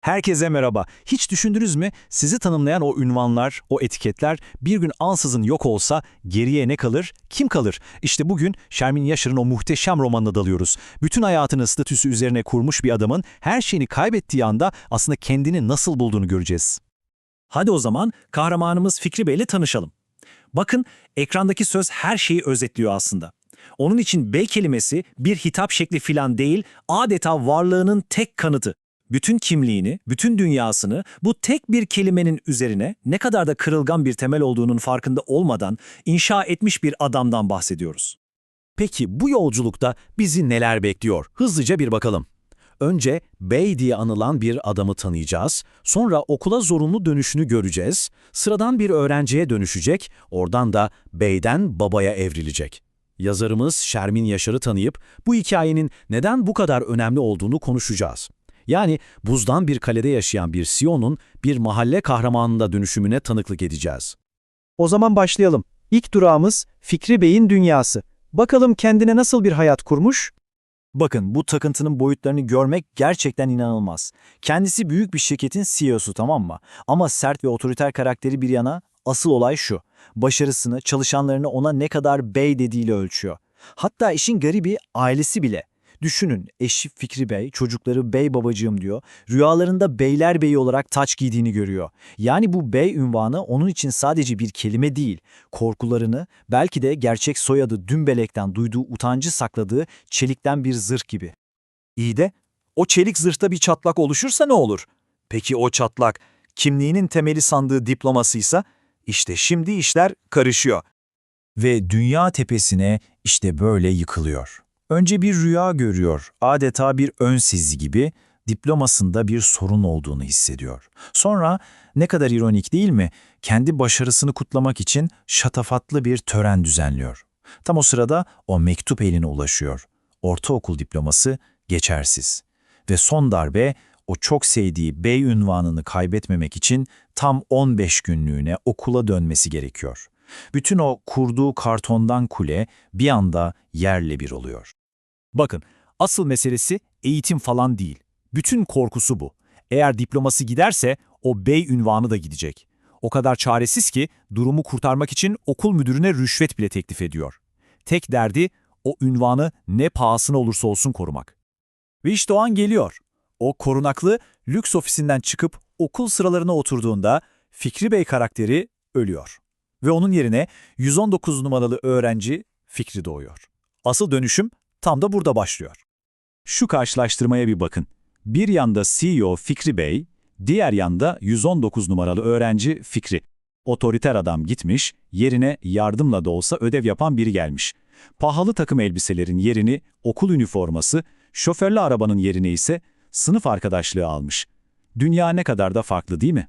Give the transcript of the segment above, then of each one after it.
Herkese merhaba. Hiç düşündünüz mü? Sizi tanımlayan o ünvanlar, o etiketler bir gün ansızın yok olsa geriye ne kalır? Kim kalır? İşte bugün Şermin Yaşar'ın o muhteşem romanına dalıyoruz. Bütün hayatını statüsü üzerine kurmuş bir adamın her şeyini kaybettiği anda aslında kendini nasıl bulduğunu göreceğiz. Hadi o zaman kahramanımız Fikri Bey'le tanışalım. Bakın ekrandaki söz her şeyi özetliyor aslında. Onun için bey kelimesi bir hitap şekli filan değil, adeta varlığının tek kanıtı. Bütün kimliğini, bütün dünyasını bu tek bir kelimenin üzerine ne kadar da kırılgan bir temel olduğunun farkında olmadan inşa etmiş bir adamdan bahsediyoruz. Peki bu yolculukta bizi neler bekliyor? Hızlıca bir bakalım. Önce bey diye anılan bir adamı tanıyacağız, sonra okula zorunlu dönüşünü göreceğiz, sıradan bir öğrenciye dönüşecek, oradan da beyden babaya evrilecek. Yazarımız Şermin Yaşar'ı tanıyıp bu hikayenin neden bu kadar önemli olduğunu konuşacağız. Yani buzdan bir kalede yaşayan bir Sion'un bir mahalle kahramanında dönüşümüne tanıklık edeceğiz. O zaman başlayalım. İlk durağımız Fikri Bey'in dünyası. Bakalım kendine nasıl bir hayat kurmuş? Bakın bu takıntının boyutlarını görmek gerçekten inanılmaz. Kendisi büyük bir şirketin CEO'su tamam mı? Ama sert ve otoriter karakteri bir yana asıl olay şu. Başarısını, çalışanlarını ona ne kadar bey dediğiyle ölçüyor. Hatta işin garibi ailesi bile. Düşünün eşi Fikri Bey, çocukları bey babacığım diyor. Rüyalarında beyler beyi olarak taç giydiğini görüyor. Yani bu bey ünvanı onun için sadece bir kelime değil. Korkularını, belki de gerçek soyadı Dümbelek'ten duyduğu utancı sakladığı çelikten bir zırh gibi. İyi de o çelik zırhta bir çatlak oluşursa ne olur? Peki o çatlak kimliğinin temeli sandığı diplomasıysa işte şimdi işler karışıyor. Ve dünya tepesine işte böyle yıkılıyor. Önce bir rüya görüyor, adeta bir ön sezi gibi diplomasında bir sorun olduğunu hissediyor. Sonra ne kadar ironik değil mi? Kendi başarısını kutlamak için şatafatlı bir tören düzenliyor. Tam o sırada o mektup eline ulaşıyor. Ortaokul diploması geçersiz. Ve son darbe o çok sevdiği bey ünvanını kaybetmemek için tam 15 günlüğüne okula dönmesi gerekiyor. Bütün o kurduğu kartondan kule bir anda yerle bir oluyor. Bakın, asıl meselesi eğitim falan değil. Bütün korkusu bu. Eğer diploması giderse o bey ünvanı da gidecek. O kadar çaresiz ki durumu kurtarmak için okul müdürüne rüşvet bile teklif ediyor. Tek derdi o ünvanı ne pahasına olursa olsun korumak. Ve işte o an geliyor. O korunaklı lüks ofisinden çıkıp okul sıralarına oturduğunda Fikri Bey karakteri ölüyor. Ve onun yerine 119 numaralı öğrenci Fikri doğuyor. Asıl dönüşüm tam da burada başlıyor. Şu karşılaştırmaya bir bakın. Bir yanda CEO Fikri Bey, diğer yanda 119 numaralı öğrenci Fikri. Otoriter adam gitmiş, yerine yardımla da olsa ödev yapan biri gelmiş. Pahalı takım elbiselerin yerini okul üniforması, şoförlü arabanın yerine ise sınıf arkadaşlığı almış. Dünya ne kadar da farklı değil mi?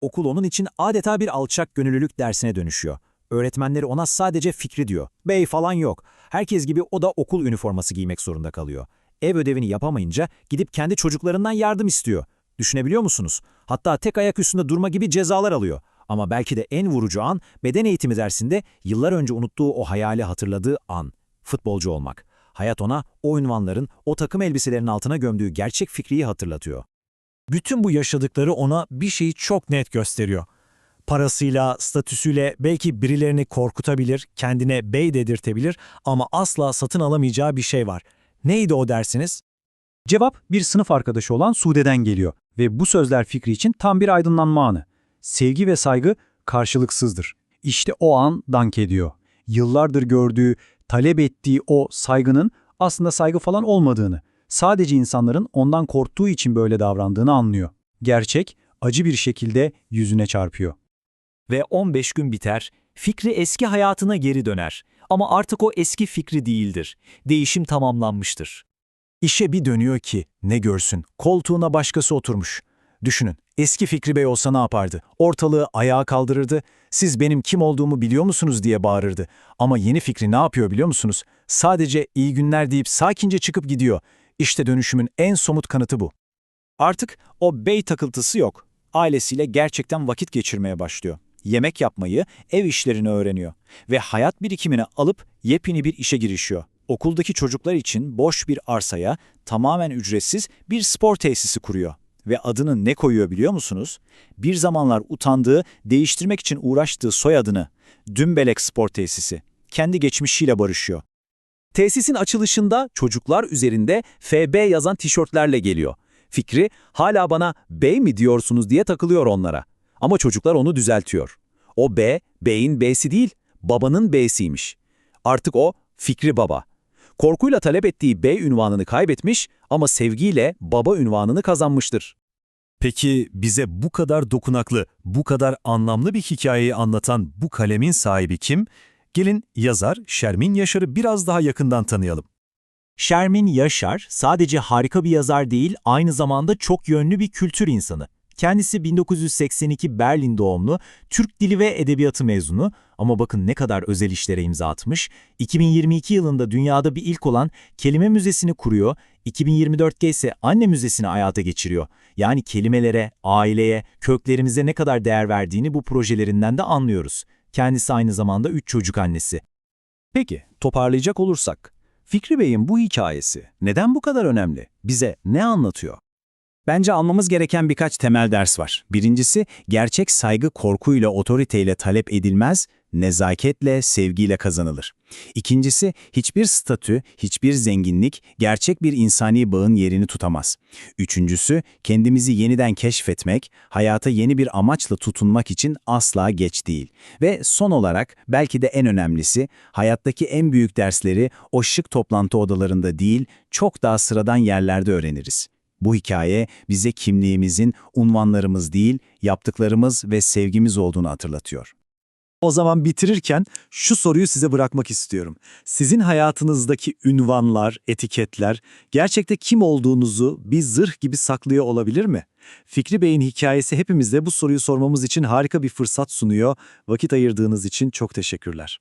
Okul onun için adeta bir alçak gönüllülük dersine dönüşüyor. Öğretmenleri ona sadece fikri diyor. Bey falan yok. Herkes gibi o da okul üniforması giymek zorunda kalıyor. Ev ödevini yapamayınca gidip kendi çocuklarından yardım istiyor. Düşünebiliyor musunuz? Hatta tek ayak üstünde durma gibi cezalar alıyor. Ama belki de en vurucu an beden eğitimi dersinde yıllar önce unuttuğu o hayali hatırladığı an. Futbolcu olmak. Hayat ona o ünvanların, o takım elbiselerin altına gömdüğü gerçek fikriyi hatırlatıyor. Bütün bu yaşadıkları ona bir şeyi çok net gösteriyor. Parasıyla, statüsüyle belki birilerini korkutabilir, kendine bey dedirtebilir ama asla satın alamayacağı bir şey var. Neydi o dersiniz? Cevap bir sınıf arkadaşı olan Sude'den geliyor ve bu sözler Fikri için tam bir aydınlanma anı. Sevgi ve saygı karşılıksızdır. İşte o an dank ediyor. Yıllardır gördüğü, talep ettiği o saygının aslında saygı falan olmadığını, sadece insanların ondan korktuğu için böyle davrandığını anlıyor. Gerçek, acı bir şekilde yüzüne çarpıyor. Ve 15 gün biter, Fikri eski hayatına geri döner. Ama artık o eski Fikri değildir. Değişim tamamlanmıştır. İşe bir dönüyor ki ne görsün, koltuğuna başkası oturmuş. Düşünün, eski Fikri Bey olsa ne yapardı? Ortalığı ayağa kaldırırdı, siz benim kim olduğumu biliyor musunuz diye bağırırdı. Ama yeni Fikri ne yapıyor biliyor musunuz? Sadece iyi günler deyip sakince çıkıp gidiyor. İşte dönüşümün en somut kanıtı bu. Artık o bey takıltısı yok. Ailesiyle gerçekten vakit geçirmeye başlıyor. Yemek yapmayı, ev işlerini öğreniyor. Ve hayat birikimini alıp yepyeni bir işe girişiyor. Okuldaki çocuklar için boş bir arsaya tamamen ücretsiz bir spor tesisi kuruyor. Ve adını ne koyuyor biliyor musunuz? Bir zamanlar utandığı, değiştirmek için uğraştığı soyadını. Dümbelek Spor Tesisi. Kendi geçmişiyle barışıyor. Tesisin açılışında çocuklar üzerinde FB yazan tişörtlerle geliyor. Fikri hala bana bey mi diyorsunuz diye takılıyor onlara. Ama çocuklar onu düzeltiyor. O B, beyin B'si değil, babanın B'siymiş. Artık o Fikri Baba. Korkuyla talep ettiği bey ünvanını kaybetmiş ama sevgiyle baba ünvanını kazanmıştır. Peki bize bu kadar dokunaklı, bu kadar anlamlı bir hikayeyi anlatan bu kalemin sahibi kim? Gelin yazar Şermin Yaşar'ı biraz daha yakından tanıyalım. Şermin Yaşar sadece harika bir yazar değil, aynı zamanda çok yönlü bir kültür insanı. Kendisi 1982 Berlin doğumlu, Türk Dili ve Edebiyatı mezunu ama bakın ne kadar özel işlere imza atmış. 2022 yılında dünyada bir ilk olan Kelime Müzesi'ni kuruyor, 2024'te ise Anne Müzesi'ni hayata geçiriyor. Yani kelimelere, aileye, köklerimize ne kadar değer verdiğini bu projelerinden de anlıyoruz. Kendisi aynı zamanda 3 çocuk annesi. Peki, toparlayacak olursak, Fikri Bey'in bu hikayesi neden bu kadar önemli? Bize ne anlatıyor? Bence almamız gereken birkaç temel ders var. Birincisi, gerçek saygı korkuyla, otoriteyle talep edilmez, nezaketle, sevgiyle kazanılır. İkincisi, hiçbir statü, hiçbir zenginlik gerçek bir insani bağın yerini tutamaz. Üçüncüsü, kendimizi yeniden keşfetmek, hayata yeni bir amaçla tutunmak için asla geç değil. Ve son olarak, belki de en önemlisi, hayattaki en büyük dersleri o şık toplantı odalarında değil, çok daha sıradan yerlerde öğreniriz. Bu hikaye bize kimliğimizin unvanlarımız değil, yaptıklarımız ve sevgimiz olduğunu hatırlatıyor. O zaman bitirirken şu soruyu size bırakmak istiyorum. Sizin hayatınızdaki ünvanlar, etiketler gerçekte kim olduğunuzu bir zırh gibi saklıyor olabilir mi? Fikri Bey'in hikayesi hepimize bu soruyu sormamız için harika bir fırsat sunuyor. Vakit ayırdığınız için çok teşekkürler.